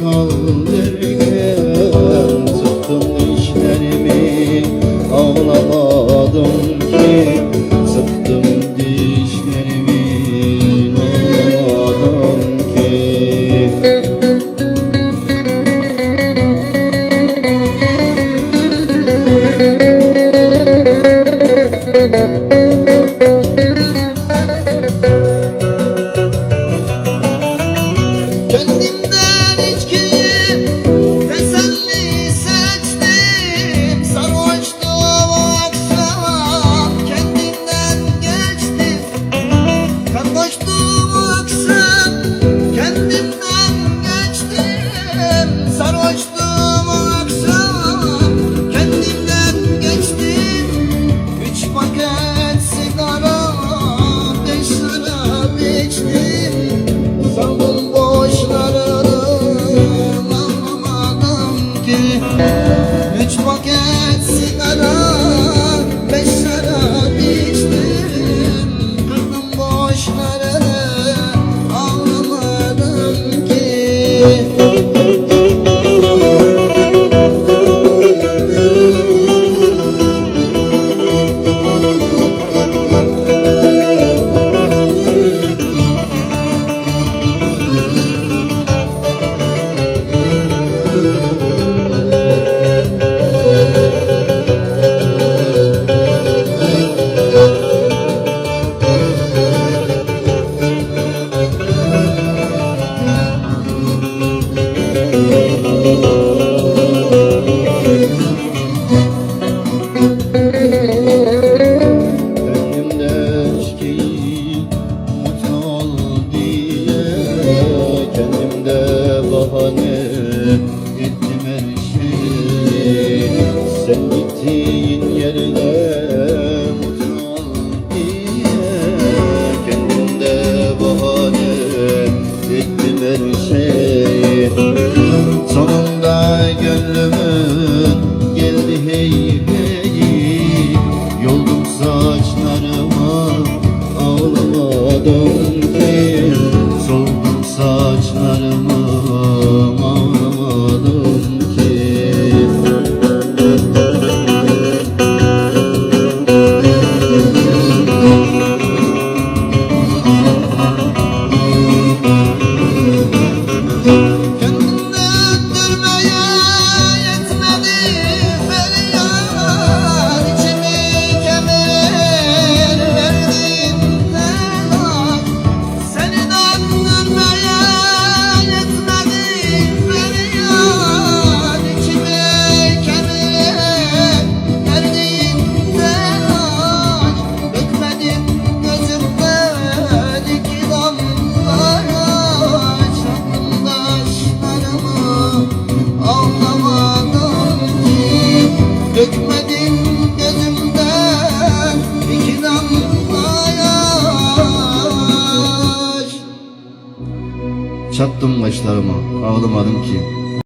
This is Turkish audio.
Oh. ki Üç paket sigara Beş şarap içtim. Karnım boş nereye Sen gittiğin yerine Çattım kaşlarıma ağlamadım ki.